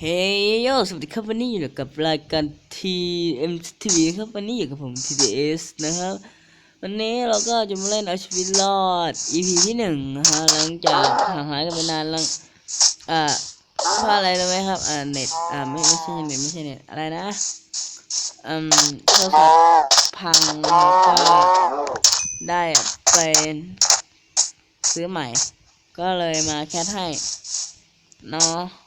เฮ้ยโยสวัสดีครับวันนี้อยู่กับรายการ TMTV ครับวันนี้อยู่กับผม TDS นะครับ วันนี้เราก็จะมาเล่นเอาชีวิตรอด EP ที่หนึ่งนะฮะหลังจากห่างหายกันไปนานหลังอ่าเพราะอะไรรู้ไหมครับอ่าเน็ตอ่าไม่ไม่ใช่เน็ตไม่ใช่เน็ตอะไรนะอืมโทรศัพท์พังแล้วก็ได้ไปซื้อใหม่ ก็เลยมาแคทให้เนาะ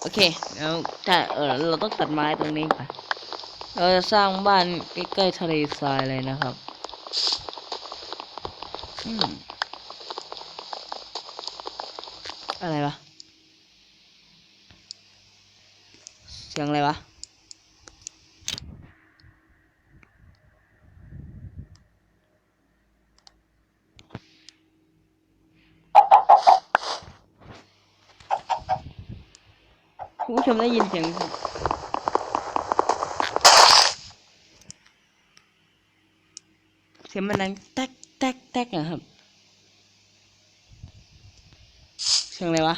โอเคแล้วแต่เออเราต้องตัดไม้ตรงนี้ไปเราจะสร้างบ้านใกล้ๆทะเลทรายเลยนะครับอืมอะไรวะเสียงอะไรวะ ชมได้ยินเสียงเสียงมันดังแต๊กแต๊กแต๊กอะครับ เสียงอะไรวะ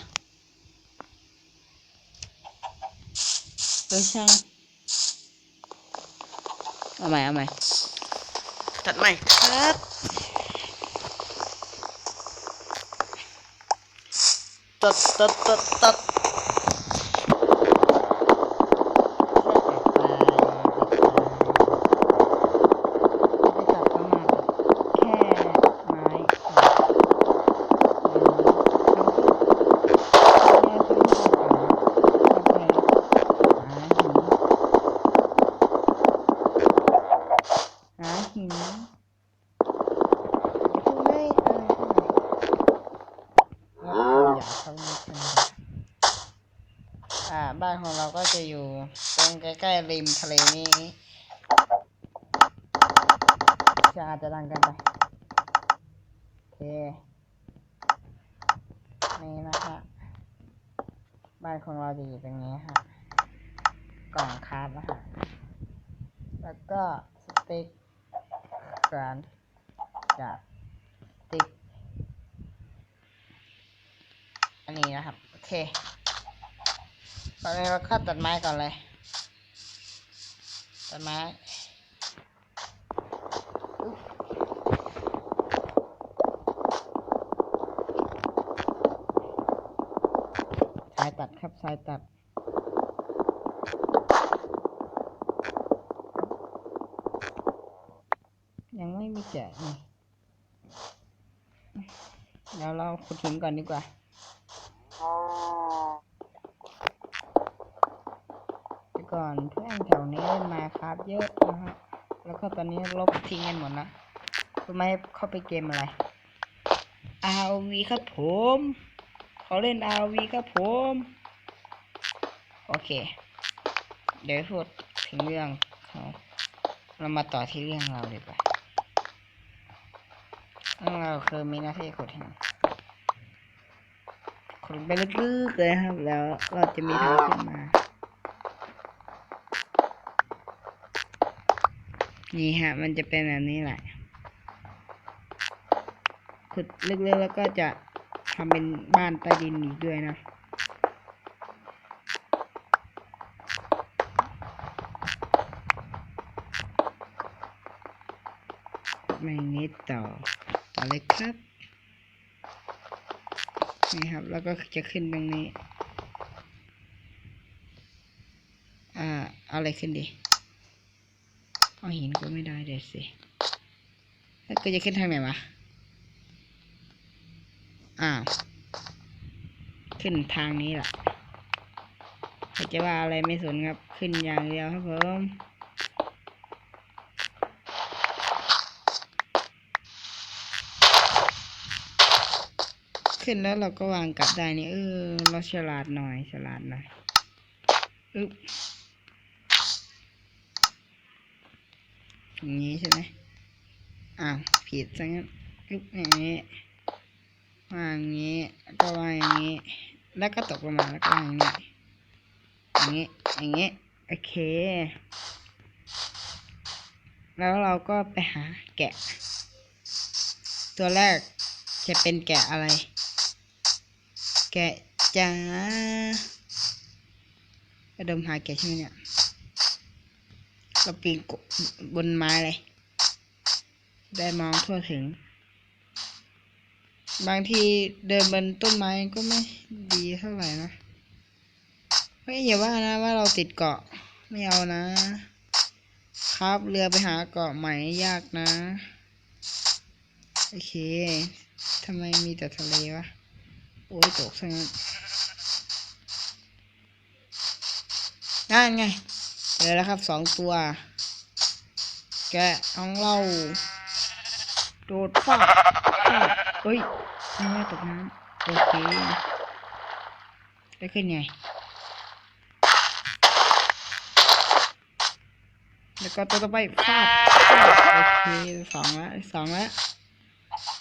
เออช่างเอาใหม่เอาใหม่ตัดใหม่ครับตัดตัดตัดตัด หาหินไม่อะไรอยากเข้ามาขึ้นอ่า บ้านของเราก็จะอยู่ตรงใกล้ๆริมทะเลนี้จะอาจจะดังกันไป โอเค นี่นะคะ บ้านของเราจะอยู่ตรงนี้ค่ะ กล่องคาร์ดนะคะแล้วก็สติ๊กกรานจากสติ๊กอันนี้นะครับ โอเคตอนนี้เราก็ตัดไม้ก่อนเลย ตัดไม้อุ๊ยสายตัด ครับสายตัด ยังไม่มีแกะนี่เดี๋ยวเราขุดหินก่อนดีกว่าก่อนเพื่อนแถวนี้เล่นมาครับเยอะนะฮะ แล้วก็ตอนนี้ลบทิ้งกันหมดละรู้ไหมเข้าไปเกมอะไร RV ครับผม เขาเล่น RV ครับผม โอเค เดี๋ยวพูดถึงเรื่องเขาเรามาต่อที่เรื่องเราดีกว่าเรื่องเราคือมีหน้าที่ขุดหินขุดไปลึกๆเลยครับ แล้วเราจะมีทางขึ้นมา นี่ฮะ มันจะเป็นแบบนี้แหละ ขุดลึกๆแล้วก็จะทำเป็นบ้านใต้ดินอีกด้วยนะ ไม่นิดต่อต่อเลยครับนี่ครับ แล้วก็จะขึ้นตรงนี้ อ่าเอาอะไรขึ้นดีเอาหินก็ไม่ได้เดี๋ยวสิแล้วก็จะขึ้นทางไหนวะอ่าวขึ้นทางนี้แหละจะว่าอะไรไม่สนครับ ขึ้นอย่างเดียวครับผม ขึ้นแล้วเราก็วางกลับได้นี่เออ เราฉลาดหน่อยฉลาดหน่อยอึ๊บอย่างนี้ใช่ไหมอ้าวผิดซะงั้นอึ๊บอย่างนี้วางอย่างนี้ก็วางอย่างนี้ แล้วก็ตกลงมาแล้วก็วางอย่างนี้อย่างนี้อย่างนี้โอเค แล้วเราก็ไปหาแกะ ตัวแรกจะเป็นแกะอะไร แกะจ๋าระดมหาแกะใช่ไหมเนี่ยเราปีนกบนไม้เลย ได้มองทั่วถึง บางทีเดินบนต้นไม้ก็ไม่ดีเท่าไหร่นะเฮ้ยอย่าว่านะว่าเราติดเกาะไม่เอานะ ครับเรือไปหาเกาะใหม่ยากนะ โอเคทำไมมีแต่ทะเลวะ โอ้ยตกซะงั้นนั่นไงเจอแล้วครับสองตัว แกะของเราโดดฟาดฟาเฮ้ยไม่ว่าตกน้ำโอเคได้ขึ้นไง แล้วก็ตัวต่อไปฟาดโอเคสองละสองละ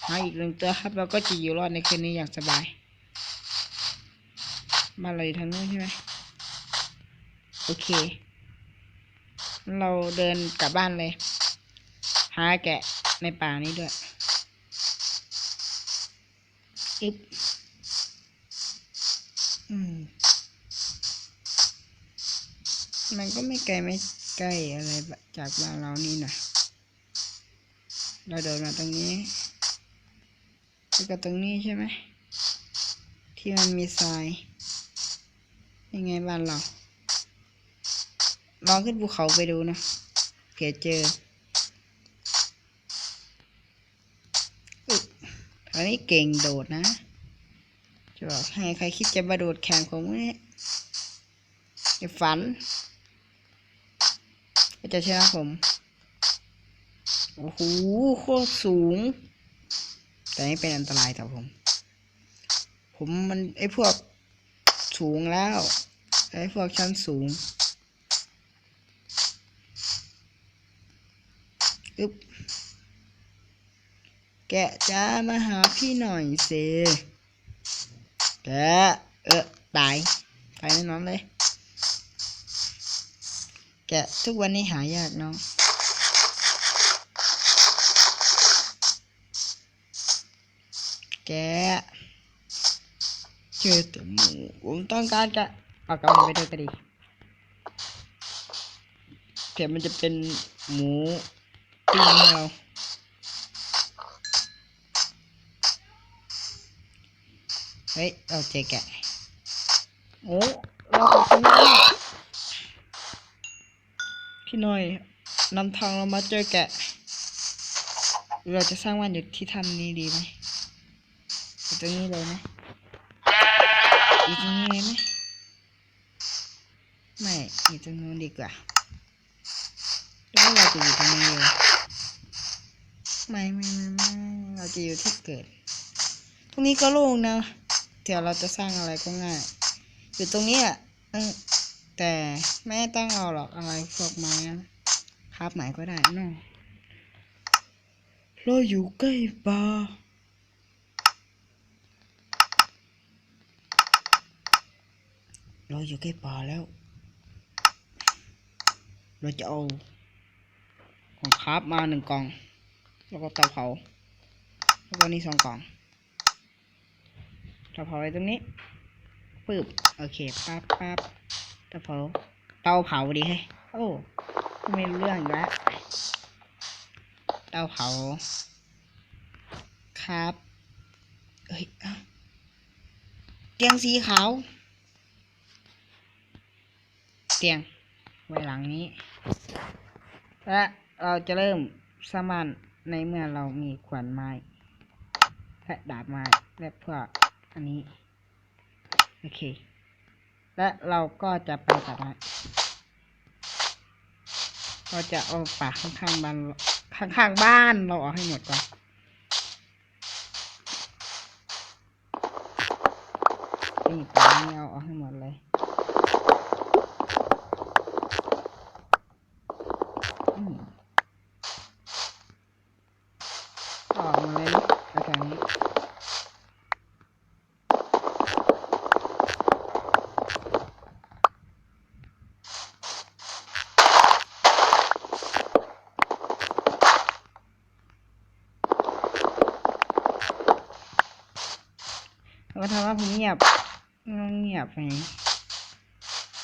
หาอีกหนึ่งตัวครับเราก็จะอยู่รอดในคืนนี้อย่างสบาย บ้าเราอยู่ทางนู้นใช่ไหมโอเค เราเดินกลับบ้านเลย หาแกะในป่านี้ด้วยอึบอืม มันก็ไม่ไกลไม่ใกล้อะไรจากบ้านเรานี่นะเราเดินมาตรงนี้แล้วก็ตรงนี้ใช่ไหม ที่มันมีทราย ยังไงบ้านเรา ลองขึ้นภูเขาไปดูนะเผื่อเจออุ๊ยตอนนี้เก่งโดดนะ จะบอกให้ใครคิดจะมาโดดแข่งผมเนี่ยอย่าฝันก็จะชนะผม โอ้โห โคตรสูง แต่นี่เป็นอันตรายต่อผม ผมมันไอพวก สูงแล้ว ไอ้พวกชั้นสูงอึ๊บแกะจ้ามาหาพี่หน่อยเซแกะเออตายตายแน่นอนเลย แกะทุกวันนี้หายากเนาะแกะ เจอแต่หมูผมต้องการแกะเอากระมันไปด้วยก็ดีเดี๋ยวมันจะเป็นหมูปิ้งให้เราเฮ้ยเอาเจอแกะโอ้เราขอบคุณมากพี่หน่อยนำทางเรามาเจอแกะ เราจะสร้างบ้านอยู่ที่ถ้ำนี้ดีไหมอยู่ตรงนี้เลยไหม อยู่ตรงนี้เลยไหมไม่อยู่ตรงนู้นดีกว่าแล้วเราจะอยู่ตรงนี้เลยไม่ไม่ไม่ไม่เราจะอยู่ที่เกิด ตรงนี้ก็โล่งนะเดี๋ยวเราจะสร้างอะไรก็ง่าย อยู่ตรงนี้อะเออแต่ไม่ตั้งเอาหรอกอะไรพวกไม้ครับไหนก็ได้เนอะเราอยู่ใกล้ป่า เราอยู่ใกล้ป่าแล้ว เราจะเอาของคราฟมาหนึ่งกล่อง แล้วก็เตาเผา แล้วก็นี่สองกล่องเตาเผาไว้ตรงนี้ปึ๊บโอเคปั๊บปั๊บเตาเผา เตาเผาดีให้โอ้ไม่รู้เรื่องอีกแล้วเตาเผาครับเอ้ยเตียงสีขาว เตียงไว้หลังนี้ และเราจะเริ่มสร้างบ้านในเมื่อเรามีขวานไม้และดาบไม้และพวกอันนี้ โอเค และเราก็จะไปตัดไม้เราจะเอาป่าข้างๆบ้านข้างๆบ้านเราออกให้หมดก่อนนี่ป่านี้เอาออกให้หมดเลย อืมออกมาเลยนะอาการนี้ แล้วก็ทำว่าผมเงียบเงียบไป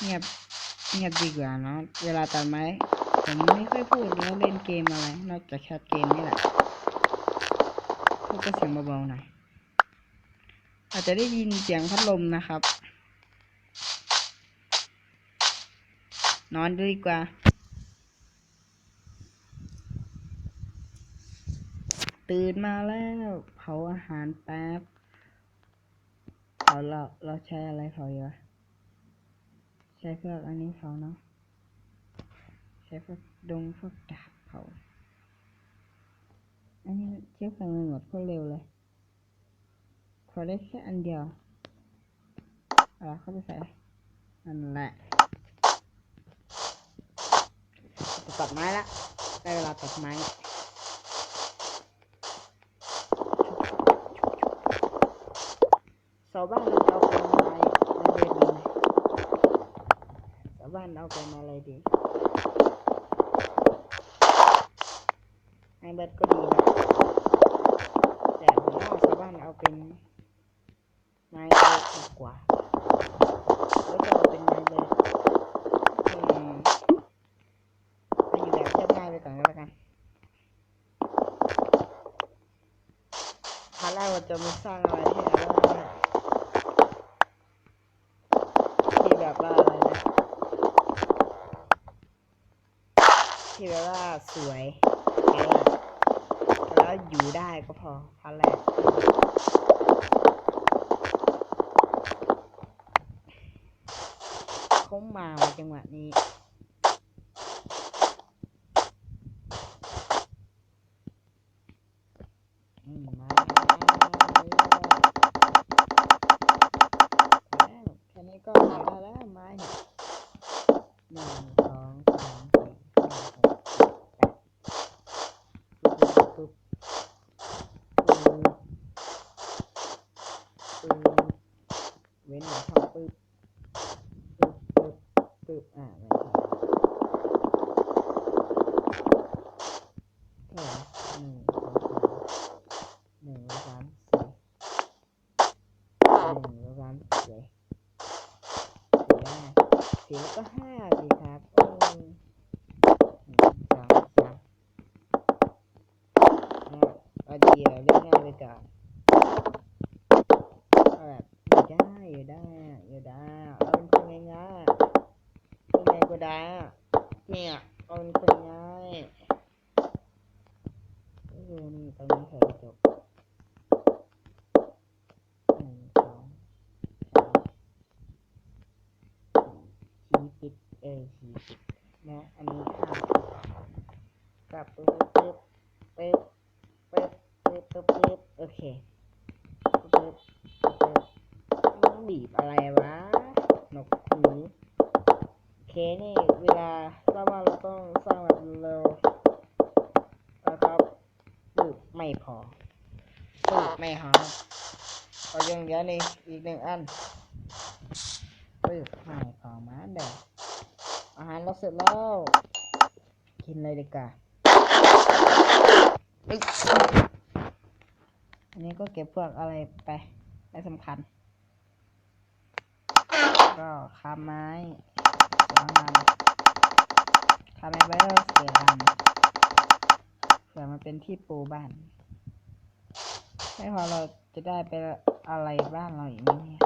เงียบเงียบดีกว่าเนาะเวลาตัดไม้ผมไม่ค่อยพูดแล้วเล่นเกมอะไรนอกจากแคทเกมนี่แหละพูดก็เสียงเบาๆหน่อยอาจจะได้ยินเสียงพัดลมนะครับ นอนดีกว่าตื่นมาแล้วเผาอาหารแป๊บ เผาเราเราใช้อะไรเผาอยู่วะใช้พวกอันนี้เผาเนาะใช้พวกดงพวกดาบเผาอันนี้เชื้อเพลิงหมดโคตรเร็วเลยขอได้แค่อันเดียวเอาเข้าไปใส่นั่นแหละจะตัดไม้ละได้เวลาตัดไม้าวบ้านเราเอาเป็นอะไรอะไรดีชาวบ้านเอาเป็นอะไรดีไอเบิร์ดก็ดีนะแต่ผมว่าชาวบ้านเอาเป็นไม้เบิร์ดดีกว่าแล้วจะเอาเป็นไม้เบิร์ดอืมให้อยู่แบบเรียบง่ายไปก่อนก็แล้วกันพาร์ทแรกเราจะมาสร้างอะไรที่แบบว่า ที่แบบว่าอะไรนะ ที่แบบว่า สวยเออแล้วอยู่ได้ก็พอพันแรกเขามาว่ะจังหวะนี้ อืมมาแล้วแค่นี้ก็หาได้แล้วไม้เนี่ยหนึ่งสองสามสี่ห้าหกเจ็ดแปดปึ๊บปึ๊บปึ๊บปึ๊บเว้นหนึ่งช่องปึ๊บปึ๊บปึ๊บปึ๊บอ่าไม่ใช่เท่าไหร่หนึ่งสองสาม หนึ่งสองสามสี่หนึ่งสองสามสี่สี่ห้าสี่แล้วก็ห้าสิครับโอ้หนึ่งสองสามอะเอาดีแบบเล่นง่ายไปก่อนเอาแบบอยู่ ได้อยู่ได้เอาเป็นคนง่ายๆยังไงก็ได้เนี่ยเอาเป็นคนง่ายเออนี่ตรงนี้ใส่กระจก หนึ่งสองสามสี่ชี้ปิดเออชี้ปิดนะอันนี้ห้ากลับปึ๊บปึ๊บปึ๊บปึ๊บปึ๊บปึ๊บปึ๊บโอเคปึ๊บปึ๊บปึ๊บมันบีบอะไรวะนกหูโอเคนี่เวลาสร้างบ้านเราต้องสร้างแบบเร็วนะครับปึ๊บไม่พอ ปึ๊บไม่พอเอายังเหลือในอีกหนึ่งอันปึ๊บไม่พอมาเด้ออาหารเราเสร็จแล้ว กินเลยดีกว่าอันนี้ก็เก็บพวกอะไรไปไม่สำคัญ ก็คาไม้เสือมันคาไม้ไว้แล้วเสือมเสื่อมันเป็นที่ปูบ้าน ไม่พอเราจะได้ไปอะไรบ้านเราอีกไหมเนี่ย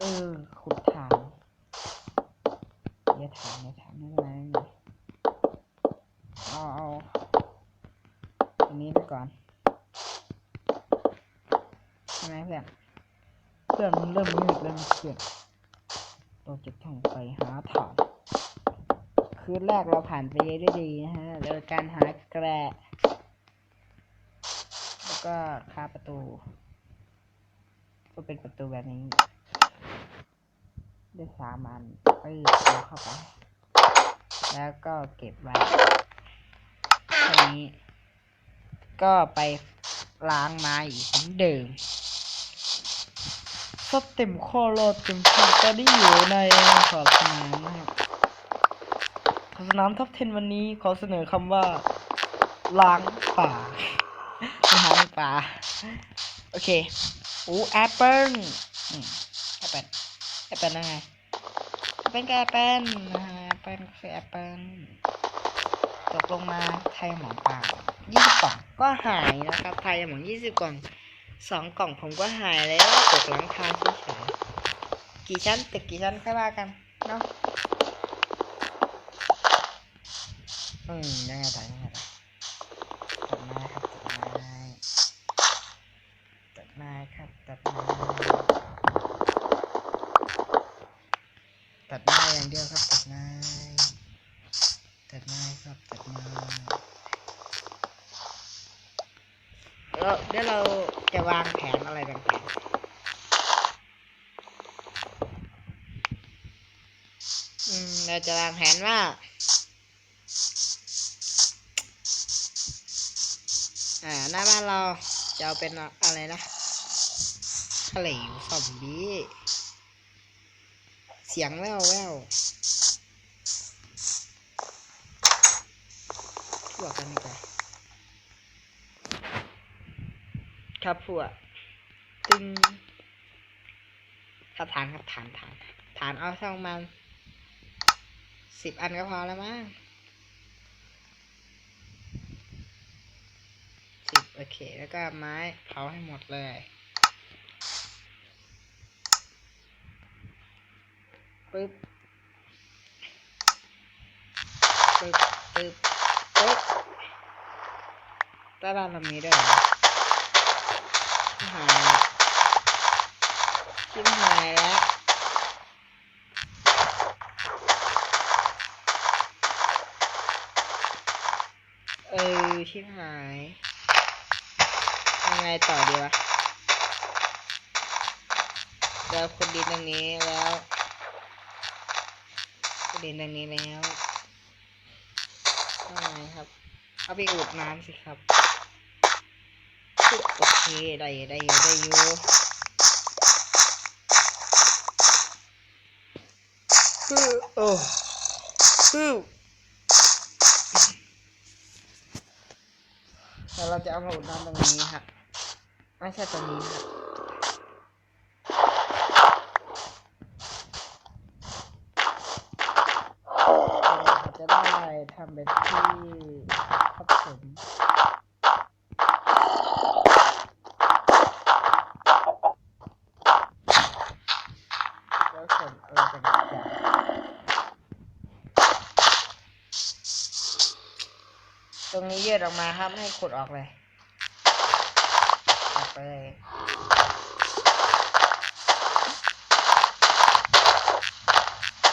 เออ ขุดถามอย่าถามอย่าถามไม่เป็นไรไม่เป็นไรเอาเอาอันนี้ไปก่อนใช่ไหมเพื่อนเพื่อนมันเริ่มมืดแล้วนะเพื่อนเราจะต้องไปหาถามคืนแรกเราผ่านไปได้ดีนะฮะโดยการหาแกระ ก็คาประตู ก็เป็นประตูแบบนี้ด้วยสามันไปเอาเข้าไป แล้วก็เก็บไว้ทีนี้ ก็ไปล้างไม้อีกเหมือนเดิมสเต็มข้อรอดเต็มที่ตอนนี้อยู่ในขอบสนามนะครับขอบสนามท็อป10 วันนี้ขอเสนอคำว่า ล้างป่า ปลา โอเคอู้แอปเปิ้ลแอปเปิ้ลแอปเปิ้ลยังไงเป็นแกแอปเปิลนะฮะแอปเปิลคือแอปเปิลตกลงมาไทยหมอนเปล่ายี่สิบกล่องก็หายนะครับไทยหมอนยี่สิบกล่องสองกล่องผมก็หายแล้วตกหลังคาเฉยๆกี่ชั้นตึกกี่ชั้นค่อยว่ากันเนาะอืมยังไงต่อยังไงต่อตัดไม้ครับตัดไม้ ตัดไม้ครับตัดไม้ตัดไม้อย่างเดียวครับตัดไม้ตัดไม้ครับตัดไม้แล้วเดี๋ยวเราจะวางแผนอะไรต่างๆอืมเราจะวางแผนว่าอ่าหน้าบ้านเราจะเอาเป็นอะไรนะ ทะเลซอมบี้เสียงแววแววทั่วกันดีกว่าครับพวกตึงครับฐานครับฐานฐานฐานเอาช่องมันสิบอันก็พอแล้วมั้งสิบโอเค แล้วก็ไม้เผาให้หมดเลย ปึ๊บปึ๊บปึ๊บปึ๊บต้บ้านเรามีด้วยเหรอชิบหายชิบหายแล้วเออชิบหายยังไงต่อดีวะเราขุดดินตรงนี้แล้ว ดดินตรงนี้แล้วยังไงครับ เอาไปอุดน้ำสิครับโอเคได้ยูได้อยู่ได้อยู่ฮึโอ้ฮึแล้วเราจะเอามาอุดน้ำตรงนี้ครับไม่ใช่ตรงนี้ครับเราจะได้ ทำเป็นที่ทับถมแล้วส่วนอะไรต่างตรงนี้ยืดออกมาครับให้ขุดออกเลยออกไปเลย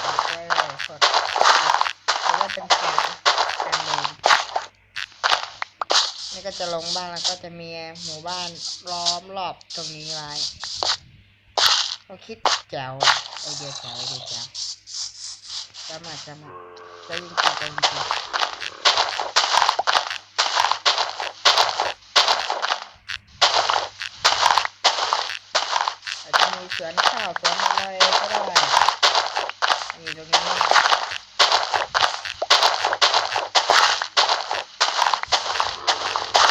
ออกไปเลยกดหรือว่าเป็นแกนแกนเดิน นี่ก็จะลงบ้านแล้วก็จะมีหมู่บ้านล้อมรอบตรงนี้ไว้เขาคิดแจ๋วไอเดียแจ๋วไอเดียแจ๋วจำมาจำมาจะยิงจริงจะยิงจริงอาจจะมีสวนข้าวสวนอะไรก็ได้มีตรงนี้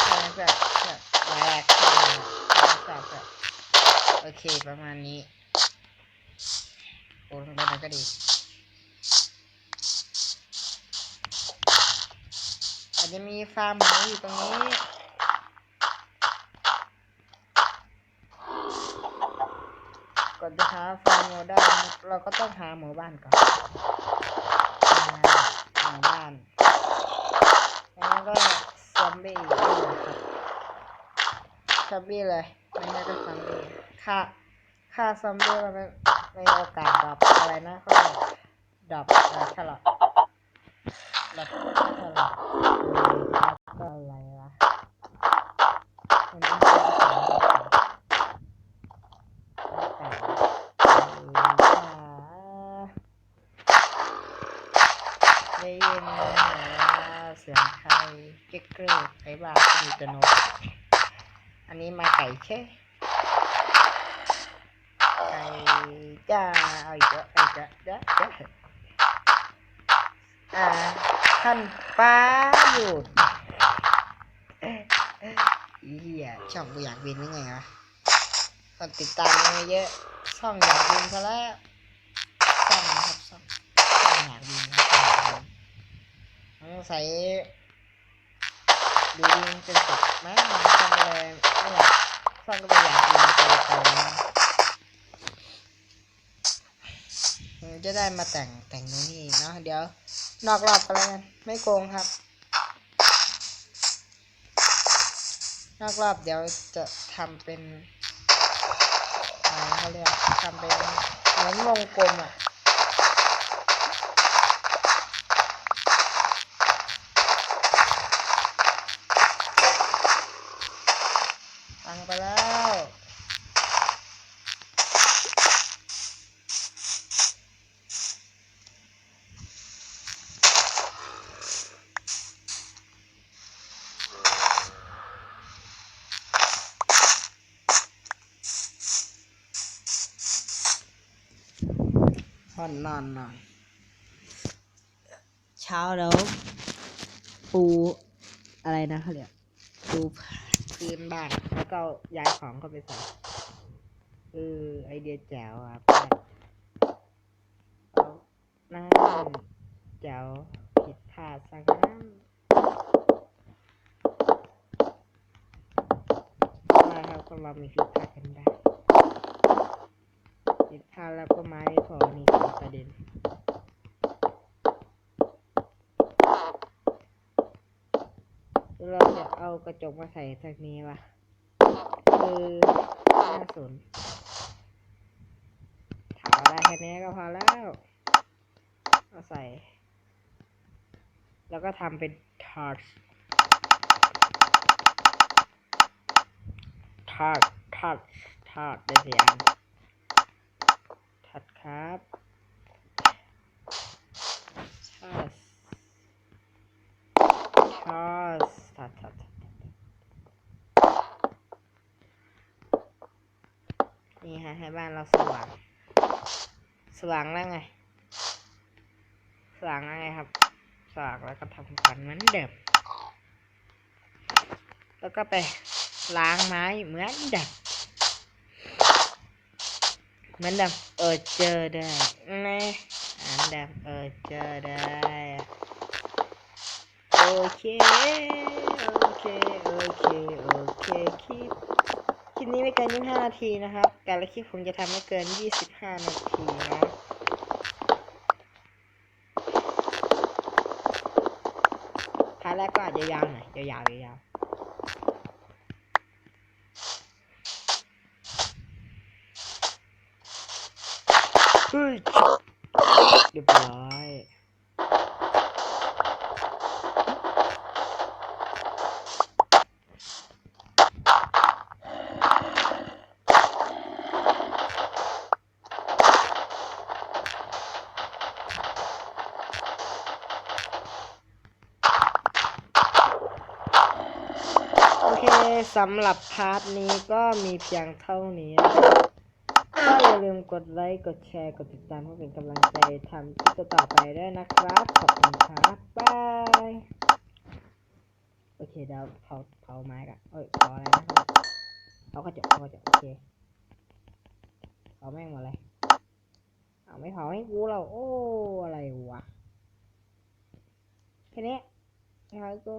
ใช่แบบแบบแรกแบบแบบโอ เคประมาณนี้โอ้ลงไปไหนก็ดีอาจจะมีฟาร์มหมูอยู่ตรงนี้ก่อนจะหาฟาร์มหมูได้ เราก็ต้องหาหมู่บ้านก่อนหมู่บ้านแล้วก็ซอมบี้นี่และครับซอมบี้เลยไม่งั้นก็ซอมบี้ ฆ่าฆ่าซอมบี้แล้วมันมีโอกาสดรอปอะไรนะเขาดรอปอะไรฉลอดดรอปฉลอดอะไรวะมันต้องใช้ภาษาอังกฤษได้ยินว่าเสียงใครเก๊กเกอร์ใครบ้าก็มีแต่นกอันนี้มาไก่เช่ไก่ จ้าเอาอีกแล้วเอาอีกแล้วเด้อเด้ออ่าท่านป้าหยุดเหี้ยช่องกูอยากบินยังไงวะคนติดตามเยอะช่องอยากบินซะแล้วช่องนะครับช่องช่องอยากบินครับต้องใส่ดูดินเป็นสุดมากฟังเลยไม่อยากฟังก็ไม่อยากบินไปไกลนะเออ จะได้มาแต่งแต่งนู่นนี่เนาะเดี๋ยว นอกรอบกันแล้วกันไม่โกงครับ นอกรอบเดี๋ยวจะทำเป็นอะไรเขาเรียกทำเป็นเหมือนวงกลมอะ ตังไปแล้ว นอนนอนนอนเช้าแล้ว ปูอะไรนะเขาเรียกปูคืนบ้านแล้วก็เอาย้ายของเข้าไปใส่เออไอเดียแจ๋วอะเพื่อนเอานั่นแจ๋วผิดพลาดสักนั้นว่าครับคนเรามีผิดพลาดกันได้ ผิดพลาแล้วก็ไม้ไม่พอนี่คือประเด็นเราจะเอากระจกมาใส่ทางนี้ว่ะคือน่าสนถามอะไรแค่นี้ก็พอแล้วเอาใส่ แล้วก็ทำเป็นทาร์ตทาร์ตทาร์ตทาร์ตได้สิอัน ครับทาร์ตทอสทัดทัดทัดนี่ฮะให้บ้านเราสว่าง สว่างแล้วไง สว่างแล้วไงครับ สว่างแล้วก็ทำกันเหมือนเดิม แล้วก็ไปล้างไม้เหมือนเดิมเห มือนเดิมเออเจอได้นะอันเดิมเออเจอได้โอเคโอเคโอเคโอเคคลิปคลิปนี้ไม่เกิน25นาทีนะครับการละคลิปผมจะทำไม่เกิน 25 นาทีนะพาร์ทแรกก็อาจจะยาวหน่อยยาวๆยาวๆ เรียบร้อยโอเคสำหรับพาร์ทนี้ก็มีเพียงเท่านี้ ลืมกดไลค์กดแชร์กดติดตามเพื่อเป็นกำลังใจทำคลิปต่อไปด้วยนะครับ ขอบคุณครับบายโอเคเดี๋ยวเผาเผาไม้กันเอ้ยเผาอะไรนะเผากระจกเผากระจกโอเคเผาแม่งหมดเลยเอาไม่เผาให้กูเราโอ้อะไรวะแค่นี้ไม่เผากู